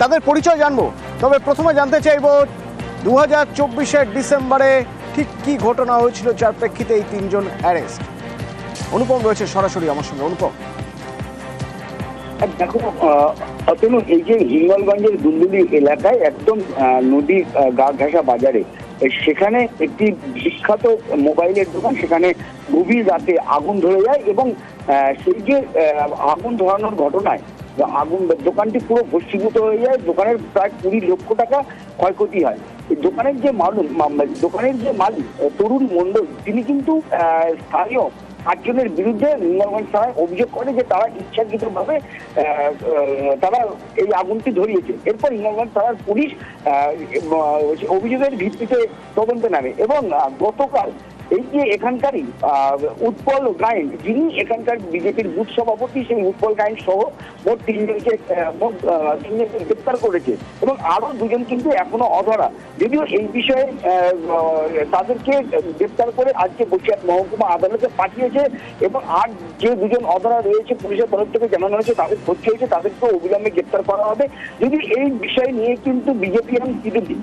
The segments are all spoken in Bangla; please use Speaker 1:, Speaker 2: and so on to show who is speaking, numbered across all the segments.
Speaker 1: তাদের পরিচয় জানব। তবে প্রথমে জানতে চাইব দু হাজার চব্বিশের ডিসেম্বরে ঠিক কি ঘটনা হয়েছিল যার প্রেক্ষিতে এই তিনজন অ্যারেস্ট? অনুপম রয়েছে সরাসরি আমার সঙ্গে। অনুপম।
Speaker 2: দেখো এই যে হিঙ্গলগঞ্জের দুলদুলি এলাকায় একদম নদী গা ঘাসা বাজারে সেখানে একটি বিখ্যাত মোবাইলের দোকান, সেখানে গভীর রাতে আগুন ধরে যায় এবং সেই যে আগুন ধরানোর ঘটনায় আগুন, দোকানটি পুরো ভস্মীভূত হয়ে যায়, দোকানের প্রায় কুড়ি লক্ষ টাকা ক্ষয়ক্ষতি হয়। দোকানের যে মালিক মা- দোকানের যে মালিক তরুণ মণ্ডল, তিনি কিন্তু স্থানীয় আটজনের বিরুদ্ধে নির্মলগঞ্জ থানায় অভিযোগ করে যে তারা ইচ্ছাকৃতভাবে তারা এই আগুনটি ধরিয়েছে। এরপর নির্মলগঞ্জ থানার পুলিশ অভিযোগের ভিত্তিতে তদন্তে নামে এবং গতকাল এই যে এখানকারই উৎপল গায়েন, যিনি এখানকার বিজেপির বুথ সভাপতি, সেই উৎপল গায়েন সহ মোট তিনজনকে মোট তিনজনকে গ্রেপ্তার করেছে এবং আরও দুজন কিন্তু এখনও অধরা। যদিও এই বিষয়ে তাদেরকে গ্রেপ্তার করে আজকে বসিরহাট মহকুমা আদালতে পাঠিয়েছে এবং আর যে দুজন অধরা রয়েছে পুলিশের তরফ থেকে জানানো হয়েছে, তাদের ভর্তি হয়েছে তাদেরকে অবিলম্বে গ্রেপ্তার করা হবে। যদি এই বিষয় নিয়ে কিন্তু বিজেপি এবং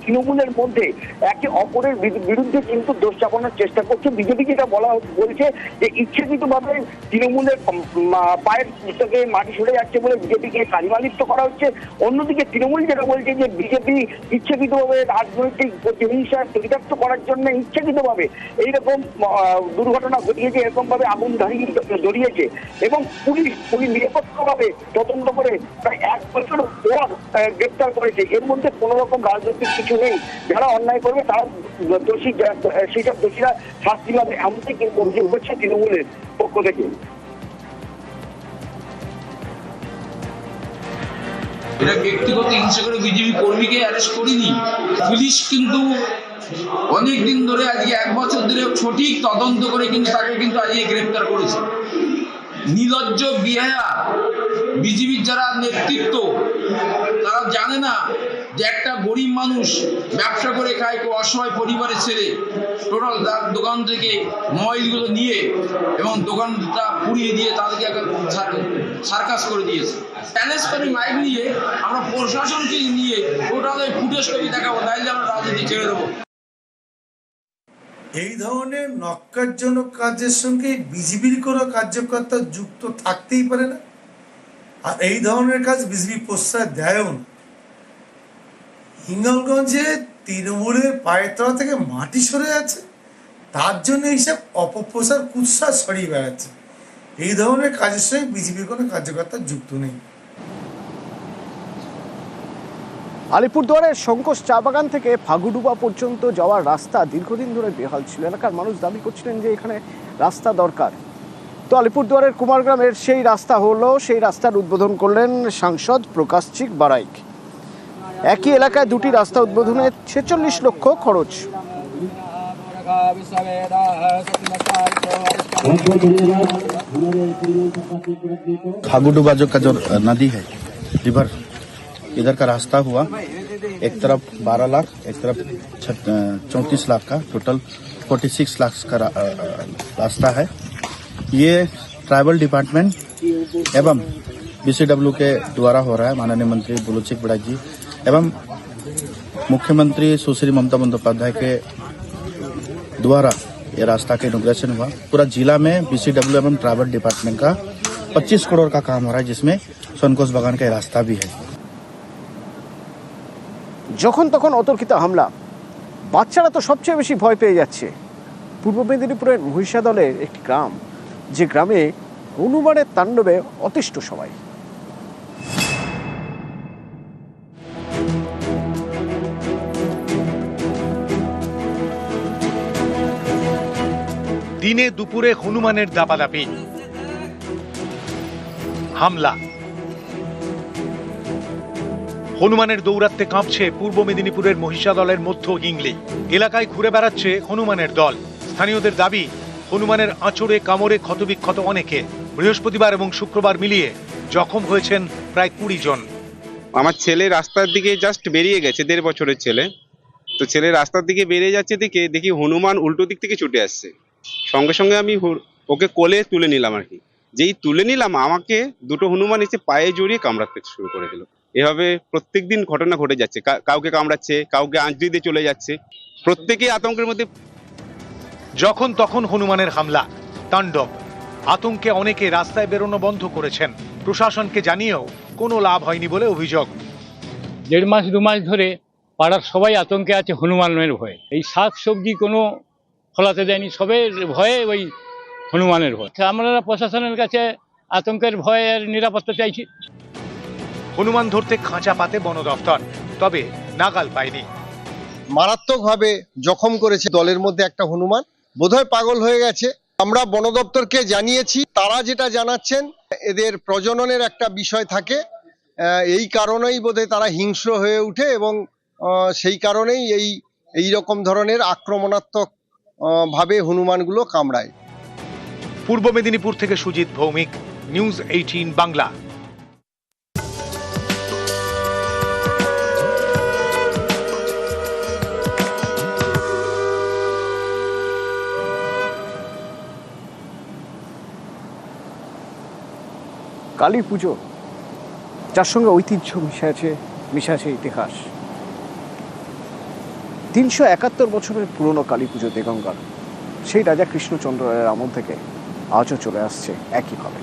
Speaker 2: তৃণমূলের মধ্যে একে অপরের বিরু- বিরুদ্ধে কিন্তু দোষ চাপানোর চেষ্টা করছে বিজেপি যেটা বলা বলছে যে ইচ্ছাকৃতভাবে তৃণমূলের পায়ের থেকে মাটি সরে যাচ্ছে বলে বিজেপিকে কালিমালিপ্ত করা হচ্ছে। অন্যদিকে তৃণমূল যেটা বলছে যে বিজেপি ইচ্ছাকৃতভাবে রাজনৈতিক প্রতিহিংসা চরিতার্থ করার জন্য ইচ্ছাকৃতভাবে এইরকম দুর্ঘটনা ঘটিয়েছে এরকম ভাবে আগুন ধরিয়ে জড়িয়েছে এবং পুলিশ পুলিশ নিরপেক্ষভাবে তদন্ত করে প্রায় এক বছর পর গ্রেপ্তার করেছে। এর মধ্যে কোনো রকম রাজনৈতিক কিছু নেই। যারা অন্যায় করবে তারা দোষী সেইসব দোষীরা শাস্তি পাবে এমনটাই কিন্তু অভিযোগ করছে তৃণমূলের পক্ষ থেকে।
Speaker 3: এটা ব্যক্তিগত হিংসা করে বিজেপি কর্মীকে অ্যারেস্ট করিনি। পুলিশ কিন্তু অনেক দিন ধরে আজকে এক বছর ধরে সঠিক তদন্ত করে কিন্তু তাকে কিন্তু আজকে গ্রেপ্তার করেছে। নির্লজ্জ বিহায়া বিজেপির যারা নেতৃত্ব, তারা জানে না যে একটা গরিব মানুষ ব্যবসা করে খায়, কেউ অসহায় পরিবারের ছেলে, টোটাল দোকান থেকে মোবাইলগুলো নিয়ে এবং দোকানটা পুড়িয়ে দিয়ে তাদেরকে সার্কাস করে দিয়েছে। প্যালেস করে মাইক নিয়ে আমরা প্রশাসনকে নিয়ে টোটাল ফুটেজ করে দেখাবো তাইলে আমরা রাজনীতি ছেড়ে দেবো।
Speaker 4: এই ধরনের নক্কারজনক কাজের সঙ্গে বিজেপির কোনো কার্যকর্তা যুক্ত থাকতেই পারে না। আর এই ধরনের কাজ বিজেপি প্রশ্রয় দেয়ও না। হিঙ্গলগঞ্জে তৃণমূলের পায়ের তলা থেকে মাটি সরে যাচ্ছে। তার জন্য এইসব অপপ্রচার, কুৎসা ছড়িয়ে বেড়াচ্ছে। এই ধরনের কাজের সঙ্গে বিজেপির কোনো কার্যকর্তা যুক্ত নেই।
Speaker 1: আলিপুরদুয়ারের শঙ্কোষ চা বাগান থেকে ফাগুডুবা পর্যন্ত যাওয়ার রাস্তা দীর্ঘদিন ধরে বেহাল ছিল। এলাকার মানুষ দাবি করছিলেন যে এখানে রাস্তা দরকার। তো আলিপুরদুয়ারের কুমারগ্রামের সেই রাস্তা হলো, সেই রাস্তার উদ্বোধন করলেন সাংসদ প্রকাশ চিক বারাইক। একই এলাকায় দুটি রাস্তা উদ্বোধনে ছেচল্লিশ লক্ষ খরচ
Speaker 5: फागुडुबा जो का जो नदी है रिवर इधर का रास्ता हुआ एक तरफ 12 लाख एक तरफ चौंतीस लाख का टोटल 46 लाख का रा- अ, रास्ता है ये ट्राइबल डिपार्टमेंट एवं बीसीडब्ल्यू के द्वारा हो रहा है माननीय मंत्री बुलुचिक बड़ा जी एवं मुख्यमंत्री सुश्री ममता बंदोपाध्याय के द्वारा ये रास्ता का इनोग्रेशन हुआ पूरा जिला में बीसीडब्ल्यू एवं ट्राइबल डिपार्टमेंट का 25 करोड़ का काम हो रहा है जिसमें सोनकोस बागान का ये रास्ता भी है
Speaker 1: যখন তখন অতর্কিত হামলা বাচ্চারা তো সবচেয়ে বেশি ভয় পেয়ে যাচ্ছে পূর্ব মেদিনীপুরের মহিষাদলের একটি গ্রাম যে গ্রামে হনুমানের তাণ্ডবে অতিষ্ঠ সবাই
Speaker 6: দিনে দুপুরে হনুমানের দাপাদাপি। হামলা। হনুমানের দৌরাত্মে কাঁপছে পূর্ব মেদিনীপুরের মহিষাদলের মধ্য হিংলি এলাকায় ঘুরে বেড়াচ্ছে হনুমানের দল। স্থানীয়দের দাবি, হনুমানের আঁচড়ে কামড়ে ক্ষতবিক্ষত অনেকে। বৃহস্পতিবার এবং শুক্রবার মিলিয়ে জখম হয়েছেন প্রায় কুড়ি জন।
Speaker 7: আমার ছেলে রাস্তার দিকে জাস্ট বেরিয়ে গেছে, দেড় বছরের ছেলে। তো ছেলে রাস্তার দিকে বেরিয়ে যাচ্ছে দেখে দেখি হনুমান উল্টো দিক থেকে ছুটে আসছে। সঙ্গে সঙ্গে আমি ওকে কোলে তুলে নিলাম আর কি। যেই তুলে নিলাম আমাকে দুটো হনুমান এসে পায়ে জড়িয়ে কামড়াতে শুরু করে দিল।
Speaker 8: এভাবে প্রত্যেকদিন ঘটনা ঘটে যাচ্ছে। কা- কাউকে কামড়াচ্ছে কাউকে আঁচড়ি দিয়ে চলে যাচ্ছে। প্রত্যেকেই আতঙ্কের মধ্যে
Speaker 6: যখন তখন হনুমানের হামলা তাণ্ডব। আতঙ্কে অনেকে রাস্তায় বেরোনো বন্ধ করেছেন। প্রশাসনকে জানিয়েও কোনো লাভ হয়নি বলে অভিযোগ।
Speaker 9: দেড় মাস দু মাস ধরে পাড়ার সবাই আতঙ্কে আছে হনুমানের ভয়ে। এই শাক সবজি কোনো ফলাতে দেয়নি সবের ভয়ে ওই হনুমানের ভয়। আমরা প্রশাসনের কাছে আতঙ্কের ভয়ের নিরাপত্তা চাইছি।
Speaker 6: হনুমান ধরতে খাঁচা পাতে বন দফতর তবে নাগাল পায়নি।
Speaker 7: মারাত্মকভাবে জখম করেছে দলের মধ্যে একটা হনুমান। বোধহয় পাগল হয়ে গেছে। আমরা বন দপ্তরকে জানিয়েছি তারা যেটা জানাচ্ছেন এদের প্রজননের একটা বিষয় থাকে। এই কারণেই বোধহয় তারা হিংস্র হয়ে ওঠে এবং সেই কারণেই এই এই রকম ধরনের আক্রমণাত্মক ভাবে হনুমানগুলো কামড়ায়।
Speaker 6: পূর্ব মেদিনীপুর থেকে সুজিত ভৌমিক নিউজ এইটিন বাংলা।
Speaker 1: কালী পুজো যার সঙ্গে ঐতিহ্য মিশে আছে মিশে আছে ইতিহাস। তিনশো একাত্তর বছরের পুরনো কালী পুজো দেগঙ্গার। সেই রাজা কৃষ্ণচন্দ্র রায়ের আমল থেকে আজও চলে আসছে একইভাবে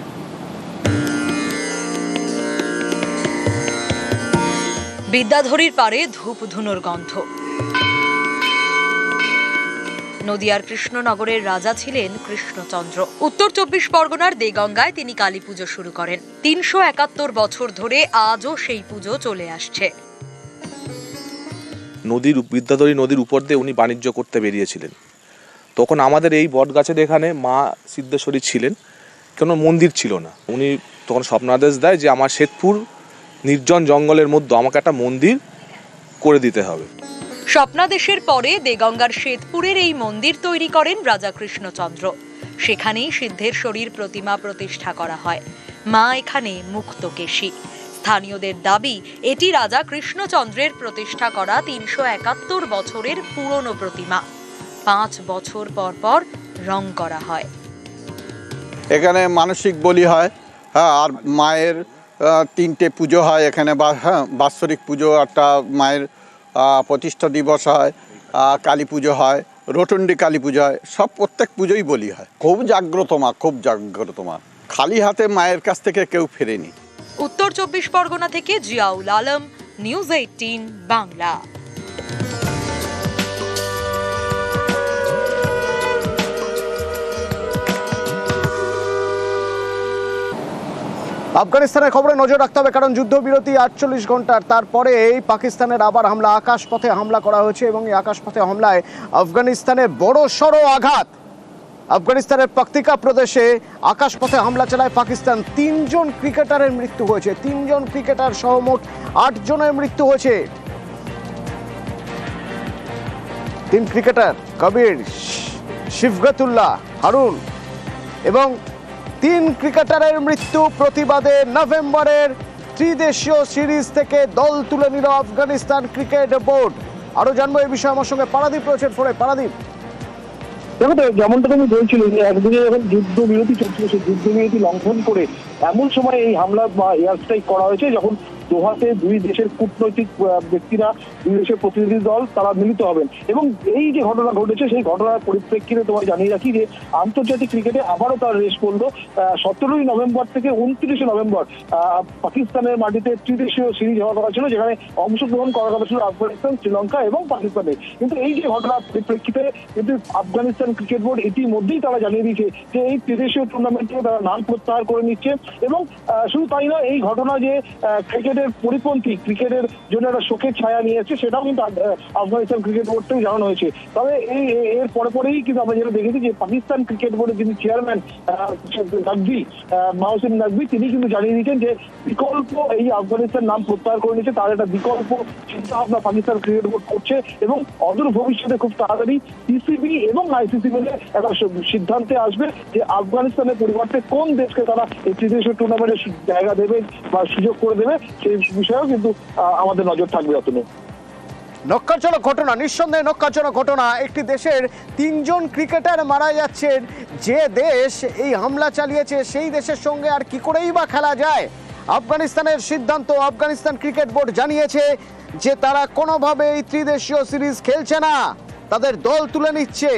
Speaker 10: বিদ্যাধরীর পারে ধূপ ধুনোর গন্ধ। নদিয়ার কৃষ্ণনগরের রাজা ছিলেন কৃষ্ণচন্দ্র। উত্তর চব্বিশ পরগনার দেগঙ্গায় তিনি কালী পুজো শুরু করেন। তিনশো একাত্তর বছর ধরে আজও সেই পুজো চলে আসছে।
Speaker 11: নদীর বিদ্যাধরী নদীর উপর দিয়ে উনি বাণিজ্য করতে বেরিয়েছিলেন। তখন আমাদের এই বট গাছের এখানে মা সিদ্ধেশ্বরী ছিলেন, কোনো মন্দির ছিল না। উনি তখন স্বপ্নাদেশ দেয় যে আমার শ্বেতপুর নির্জন জঙ্গলের মধ্যে আমাকে একটা মন্দির করে দিতে হবে।
Speaker 10: স্বপ্নাদেশের পরে দেগঙ্গার শ্বেতপুরের এই মন্দির তৈরি করেন রাজা কৃষ্ণচন্দ্র। সেখানেই সিদ্ধেশ্বরীর প্রতিমা প্রতিষ্ঠা করা হয়। মা এখানে মুক্তকেশী স্থানীয়দের দাবি, এটি রাজা কৃষ্ণচন্দ্রের প্রতিষ্ঠা করা তিনশো একাত্তর বছরের পুরনো প্রতিমা। পাঁচ বছর পর পর রং করা হয়।
Speaker 12: এখানে মানসিক বলি হয় হ্যাঁ আর মায়ের তিনটে পুজো হয় এখানে, বা হ্যাঁ বাৎসরিক পুজো, একটা মায়ের প্রতিষ্ঠা দিবস হয় কালী পুজো হয়, রটন্ডি কালী পুজো হয়, সব প্রত্যেক পুজোই বলি হয়। খুব জাগ্রত মা, খুব জাগ্রত মা। খালি হাতে মায়ের কাছ থেকে কেউ ফেরেনি।
Speaker 10: উত্তর চব্বিশ পরগনা থেকে জিয়াউল আলম নিউজ এইটিন বাংলা।
Speaker 1: আফগানিস্তানের খবরে নজর রাখতে হবে, কারণ যুদ্ধবিরতি আটচল্লিশ ঘণ্টার তারপরে এই পাকিস্তানের আবার হামলা, আকাশপথে হামলা করা হয়েছে এবং এই আকাশপথে হামলায় আফগানিস্তানে বড় সড়ো আঘাত। আফগানিস্তানের পাক্তিকা প্রদেশে আকাশপথে হামলা চালায় পাকিস্তান। তিনজন ক্রিকেটারের মৃত্যু হয়েছে। তিনজন ক্রিকেটার সহ মোট আট জনের মৃত্যু হয়েছে। তিন ক্রিকেটার, কবির শিফগতুল্লাহ, হারুন এবং তিন ক্রিকেটারের মৃত্যু প্রতিবাদে নভেম্বরের ত্রিদেশীয় সিরিজ থেকে দল তুলে নিল আফগানিস্তান ক্রিকেট বোর্ড। আরও জানব এই বিষয়ে আমার সঙ্গে পারাদীপ রয়েছেন ফোনে। পারাদীপ।
Speaker 13: দেখো তো, যেমনটা তুমি বলছিলে যে একদিকে যখন যুদ্ধ বিরতি চলছিল, সেই যুদ্ধ বিরতি লঙ্ঘন করে এমন সময় এই হামলা বা এয়ার স্ট্রাইক করা হয়েছে, যখন দোহাতে দুই দেশের কূটনৈতিক ব্যক্তিরা দুই দেশের প্রতিনিধি দল তারা মিলিত হবেন। এবং এই যে ঘটনা ঘটেছে সেই ঘটনার পরিপ্রেক্ষিতে তোমায় জানিয়ে রাখি যে আন্তর্জাতিক ক্রিকেটে আবারও তার রেস পড়ল। সতেরোই নভেম্বর থেকে উনত্রিশে নভেম্বর পাকিস্তানের মাটিতে ত্রিদেশীয় সিরিজ হওয়ার কথা ছিল যেখানে অংশগ্রহণ করার কথা ছিল আফগানিস্তান শ্রীলঙ্কা এবং পাকিস্তানে। কিন্তু এই যে ঘটনার পরিপ্রেক্ষিতে কিন্তু আফগানিস্তান ক্রিকেট বোর্ড ইতিমধ্যেই তারা জানিয়ে দিয়েছে যে এই ত্রিদেশীয় টুর্নামেন্ট থেকে তারা নাম প্রত্যাহার করে নিচ্ছে। এবং শুধু তাই নয় এই ঘটনা যে আহ, ক্রিকেটের পরিপন্থী, ক্রিকেটের জন্য একটা শোকের ছায়া নিয়ে এসেছে, সেটাও কিন্তু আফগানিস্তান ক্রিকেট বোর্ড থেকে জানানো হয়েছে। তবে এই এর পরে পরেই কিন্তু আমরা যেটা দেখেছি যে পাকিস্তান ক্রিকেট বোর্ডের যিনি চেয়ারম্যান নাকভি মাহসিন নাকভি তিনি কিন্তু জানিয়ে দিয়েছেন যে বিকল্প এই আফগানিস্তান নাম প্রত্যাহার করে নিচ্ছে তার একটা বিকল্প চিন্তা ভাবনা পাকিস্তান ক্রিকেট বোর্ড করছে এবং অদূর ভবিষ্যতে খুব তাড়াতাড়ি পিসিবি এবং আইসিসি মিলে একটা সিদ্ধান্তে আসবে যে আফগানিস্তানের পরিবর্তে কোন দেশকে তারা এই ত্রিদেশীয় টুর্নামেন্টে জায়গা দেবে বা সুযোগ করে দেবে সেই বিষয়েও কিন্তু আমাদের নজর থাকবে
Speaker 1: নক্কারজনক ঘটনা, নিঃসন্দেহে নক্কারজনক ঘটনা। একটি দেশের তিনজন ক্রিকেটার মারা যাচ্ছেন। যে দেশ এই হামলা চালিয়েছে, সেই দেশের সঙ্গে আর কি করেই বা খেলা যায়? আফগানিস্তানের সিদ্ধান্ত, আফগানিস্তান ক্রিকেট বোর্ড জানিয়েছে যে তারা কোনোভাবে এই ত্রিদেশীয় সিরিজ খেলছে না। তাদের দল তুলে নিচ্ছে।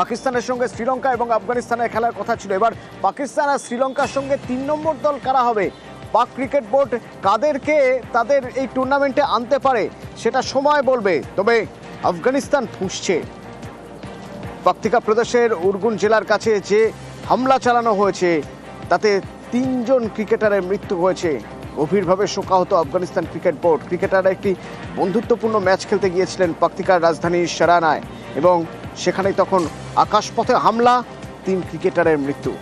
Speaker 1: পাকিস্তানের সঙ্গে শ্রীলঙ্কা এবং আফগানিস্তানের খেলার কথা ছিল। এবার পাকিস্তান আর শ্রীলঙ্কার সঙ্গে তিন নম্বর দল কারা হবে? পাক ক্রিকেট বোর্ড কাদেরকে তাদের এই টুর্নামেন্টে আনতে পারে, সেটা সময় বলবে। তবে আফগানিস্তান ফুঁসছে। পত্রিকা প্রদেশের উরগুন জেলার কাছে যে হামলা চালানো হয়েছে, তাতে তিনজন ক্রিকেটারের মৃত্যু হয়েছে। গভীরভাবে শোকাহত আফগানিস্তান ক্রিকেট বোর্ড। ক্রিকেটাররা একটি বন্ধুত্বপূর্ণ ম্যাচ খেলতে গিয়েছিলেন পাক্তিকার রাজধানী সেরানায় এবং সেখানেই তখন আকাশপথে হামলা, তিন ক্রিকেটারের মৃত্যু।